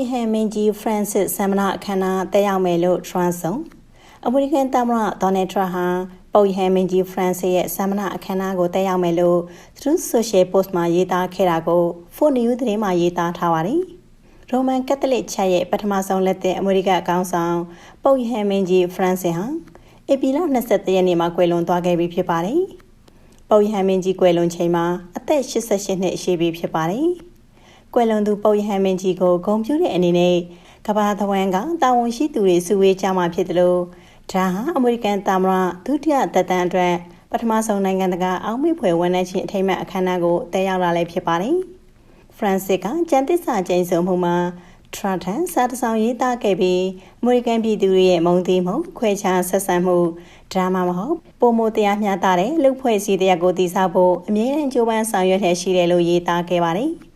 ရဟန်မင်းကြီး Francis ဆမ်မနာအခမ်းအနားတက်ရောက်မယ်လို့ Trump ဆုံးအမေရိကန်သမ္မတ Donald Trump ဟာပုပ်ရဟန်မင်းကြီး Francis ရဲ့ဆမ်မနာအခမ်းအနားကိုတက်ရောက်မယ်လို့ Truth Social Post မှာရေးသားခဲ့တာကို Fox News သတင်းမှာရေးသားထားပါတယ်။ရိုမန်ကက်သလစ်ချက်ရဲ့ပထမဆုံးလက်သက်အမေရိကန်အကောင်းဆောင်ပုပ်ရဟန်မင်းကြီး Francis ဟာဧပြီလ23ရက်နေ့မှာကွယ်လွန်သွားခဲ့ပြီဖြစ်ပါတယ်။ပုပ်ရဟန်မင်းကြီးကွယ်လွန်ချိန်မှာအသက်88နှစ်ရှိပြီဖြစ်ပါတယ်။ ကွယ်လွန်သူပုပ်ရဟန်းမင်းကြီးကိုဂုဏ်ပြုတဲ့အနေနဲ့ကဘာသဝန်းကတာဝန်ရှိသူတွေစုဝေးကြမှာဖြစ်တယ်လို့ဒါဟာအမေရိကန်သမ္မတဒုတိယသက်တမ်းအတွက်ပထမဆုံးနိုင်ငံတကာအောက်မေ့ဖွယ်ဝန်ထမ်းချင်းအထိမ်းအမှတ်အခမ်းအနားကိုတက်ရောက်လာလည်းဖြစ်ပါတယ်။ဖရန်စစ်ကကျန်သစ္စာကျိန်ဆိုမှုမှာထရထန်စာတစောင်ရေးသားခဲ့ပြီးအမေရိကန်ပြည်သူတွေရဲ့မုံသိမှုခွဲခြားဆက်ဆံမှုဒရာမာမဟုတ်ပုံမတရားမျှတတဲ့လူဖွဲ့စည်းတရားကိုတည်ဆောက်ဖို့အမြဲတမ်းကြိုးပမ်းဆောင်ရွက်နေရှိတယ်လို့ရေးသားခဲ့ပါတယ်။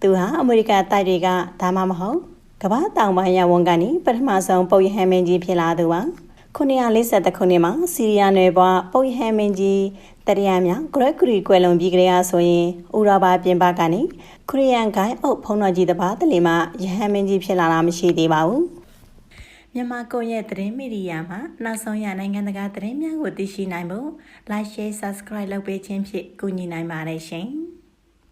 သူဟာအမေရိကန်တိုက်တွေကဒါမှမဟုတ်ကမ္ဘာတောင်ပိုင်းရဝန်ကနေပထမဆုံးပုပ်ရဟန်းမင်းကြီးဖြစ်လာသူပါ940ခုနှစ်မှာစီးရီးယားနယ်ပွားပုပ်ရဟန်းမင်းကြီးတရယမြောင်ဂရက်ဂရီကွယ်လွန်ပြီးကြရာဆိုရင်ဥရောပပြင်ပကနေခရီးယန်ဂိုင်းအုပ်ဖုံးတော်ကြီးတစ်ပါးတလီမှာယဟန်မင်းကြီးဖြစ်လာတာမရှိသေးပါဘူးမြန်မာကွန်ရက်သတင်းမီဒီယာမှာနောက်ဆုံးရနိုင်ငံတကာသတင်းများကိုသိရှိနိုင်ဖို့ like share subscribe လုပ်ပေးခြင်းဖြင့်ကူညီနိုင်ပါတယ်ရှင်